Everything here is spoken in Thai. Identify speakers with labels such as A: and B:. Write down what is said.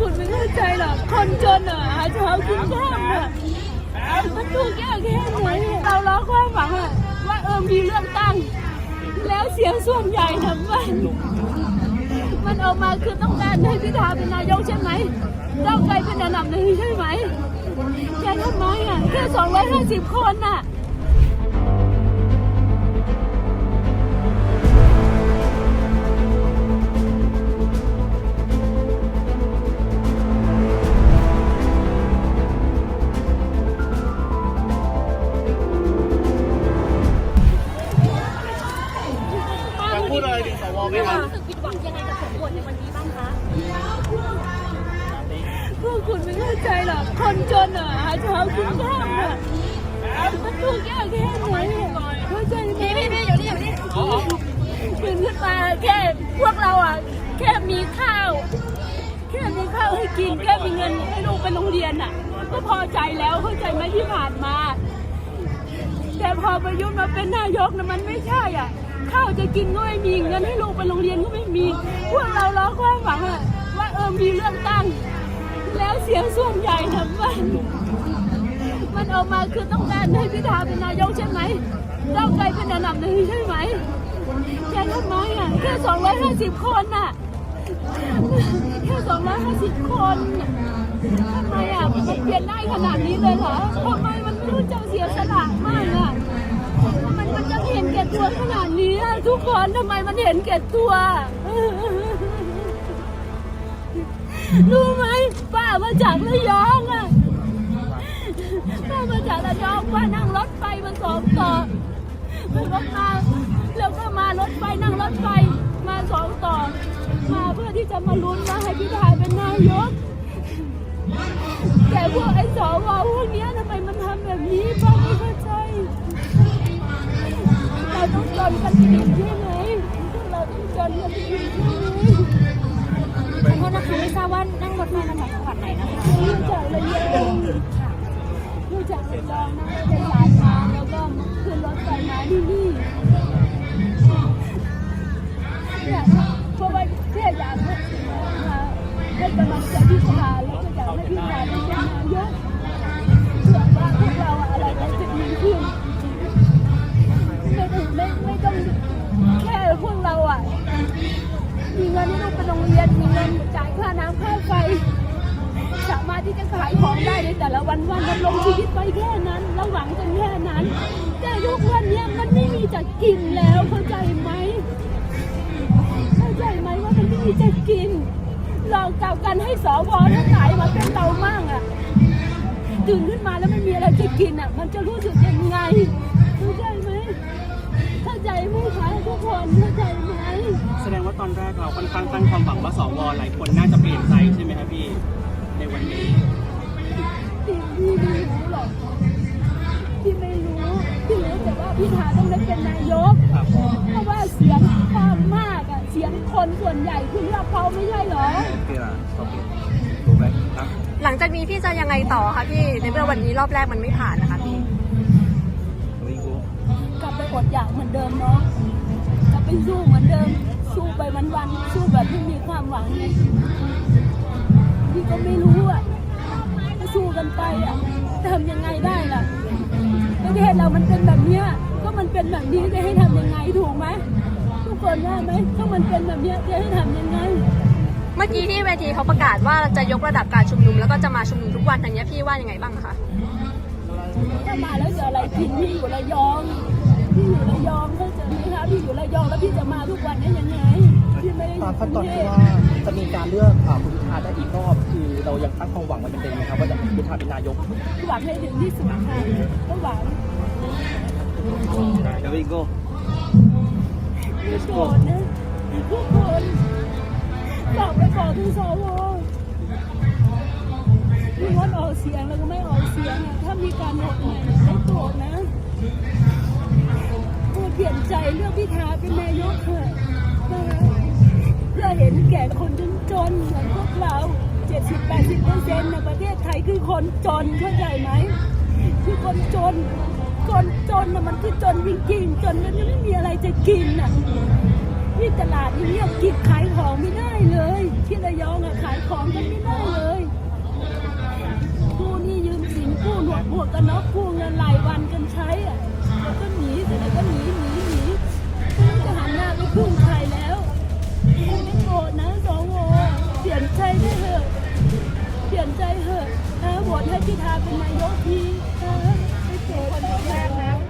A: คุณไม่เข้าใจหรอก คนจนอะหาเช้ากินข้ามอะมันถูกยากแค่ไหนเราล้อความหวังอะว่าเออมีเรื่องตั้ง แล้วเสียงส่วนใหญ่ทั้งวันมันออกมาคือต้องการให้พิธาเป็นนายกใช่ไหมก้าวไกลเป็นอันดับหนึ่งใช่ไหมแค่ทำไมอะแค่250คนน่ะอยากพูดอะ
B: ไรถึงสวไหมครับรู้สึกผิดหวังยังไงกับผลโหวตในวันนี้บ้างคะ
A: พวกคุณไม่เข้าใจหรอก คนจนอะหาเช้ากินข้ามอะมันถูกยากแค่ไหนเข้าใจไหมพี่พี่พี่
B: อยู่นี่อยู่นี่
A: ตื่นขึ้นมาแค่พวกเราอะ แค่มีข้าว แค่มีข้าวให้กิน แค่มีเงินให้ลูกไปโรงเรียนอะ ก็พอใจแล้วเข้าใจไหมที่ผ่านมา แต่พอประยุทธ์มาเป็นนายกนะมันไม่ใช่อะ ข้าวจะกินก็ไม่มีเงินให้ลูกไปโรงเรียนก็ไม่มี พวกเราล้อความหวังอะว่าเออมีเรื่องตั้ง แล้วเสียงส่วนใหญ่ทั้งวันมันออกมาคือต้องการให้พิธาเป็นนายกใช่ไหมก้าวไกลเป็นอันดับหนึ่งใช่ไหมแค่ทำไมอะแค่250คนน่ะแค่250คนน่ะทำไมอะมันเปลี่ยนได้ขนาดนี้เลยเหรอทำไมมันไม่รู้จักเสียสละมากอะ มันมันจะเห็นแก่ตัวขนาดนี้ทุกคนทำไมมันเห็นแก่ตัวรู้ไหมป้ามาจากระยองอะป้ามาจากระยองป้านั่งรถไฟมาสองต่อรถมาแล้วก็มารถไฟนั่งรถไฟมาสองต่อ มาเพื่อที่จะมาลุ้นว่าให้พิธาเป็นนายกแต่พวกไอ้สวพวกนี้ทำไมมันทำแบบนี้ป้าไม่เข้าใจ เราต้องจนกันอีกใช่ไหมเราต้องจนกันอีกใช่ไหม
B: ขอโทษนะคะไม่ทราบว่านั่งรถไฟมาจากจังหวัดไหนนะคะ
A: รู้จักระยองรู้จักระยองนะเป็นหลานมาแล้วก็ขึ้นรถไฟมาที่นี่ แต่ละวันวันดำรงชีวิตไปแค่นั้นเราหวังกันแค่นั้น แต่ทุกวันเนี้ยมันไม่มีจะกินแล้วเข้าใจไหมเข้าใจไหมว่ามันไม่มีจะกินเรากลับกันให้สวทั้งหลายมาเป็นเรามั่งอะตื่นขึ้นมาแล้วไม่มีอะไรจะกินอะ มันจะรู้สึกยังไงเข้าใจไหมเข้าใจไหมคะทุกคนเข้าใจไหม
C: แสดงว่าตอนแรกเราค่อนข้างตั้งความหวังว่าสวหลายคนน่าจะเปลี่ยน
A: หญ่คือเลือกเขาไม่ใช่เหรอ
D: ถูกไหมครับ
E: หลังจากนี้พี่จะยังไงต่อคะพี่ ในเมื่อวันนี้รอบแรกมันไม่ผ่านนะคะพี่
A: กลับไปอดอยากเหมือนเดิมเนาะกลับไปสู้เหมือนเดิม สู้ไปวันๆสู้แบบที่มีความหวังไงพี่ก็ไม่รู้อะก็สู้กันไปอะทำยังไงได้ล่ะประเทศเรามันเป็นแบบเนี้ยก็มันเป็นแบบนี้จะให้ทำยังไงถูกไหมทุก คนว่าไหมถ้ามันเป็นแบบเนี้ยจะให้ทำยังไง
E: เมื่อกี้ที่เวทีเขาประกาศว่าจะยกระดับการชุมนุมแล้วก็จะมาชุมนุมทุกวันอย่างเงี้ยพี่ว่ายังไงบ้างคะ
A: ถ้ามาแล้วจะอะไรกินพี่อยู่ระยองพี่อยู่ระยองเข้าใจไหมคะพี่อยู่ระยองแล้วพี่จะมาทุกวันได้ยังไงพี่ไม่ได้อตามยู่กขั้นตรุอนงเทที่พว
D: ่าจะมีการเลือกอ่าคุณพิธาได้อีกรอบคือเรายังตั้งความหวังไว้เป็นเต็มไหมครับว่าจะพิธาเป็นนายก
A: หวังให้ถึงที่สุดค่ะก็หวัง
D: เดี๋ยว
A: อีกโก้ไม่โกรธนะทุกคนบอกไปก่อนที่สวมีงดออกเสียงแล้วก็ไม่ออกเสียงอะถ้ามีการโหวตใหม่เนี่ยไม่โกรธนะพูดเปลี่ยนใจเลือกพิธาเป็นนายกเถอะนะคะเพื่อเห็นแก่คนจนๆเหมือนพวกเรา 70-80เปอร์เซ็นต์ในประเทศไทยคือคนจนเข้าใจไหม คือคนจน คนจนมันคือจนจริงๆจนมันไม่มีอะไรจะกินอะที่ตลาดนี้ยังกินขายของไม่ได้เลย ที่ระยองอะขายของกันไม่ได้เลยผู้นี่ยืมสินผู้หนวดหัวกันเนาะผู้เงินหลายวันกันใช้อะแล้ก็หนีแต่แล้ก็หนีหนีหนีไม่จะหันหน้าไปพึ่งใครแล้วผู้ไม่โกรธนะสองโวเปลี่ยนใจได้เหอะเปลี่ยนใจเหอะนะโหวตให้พิธาเป็นนายกทีนะ คนแรกนะ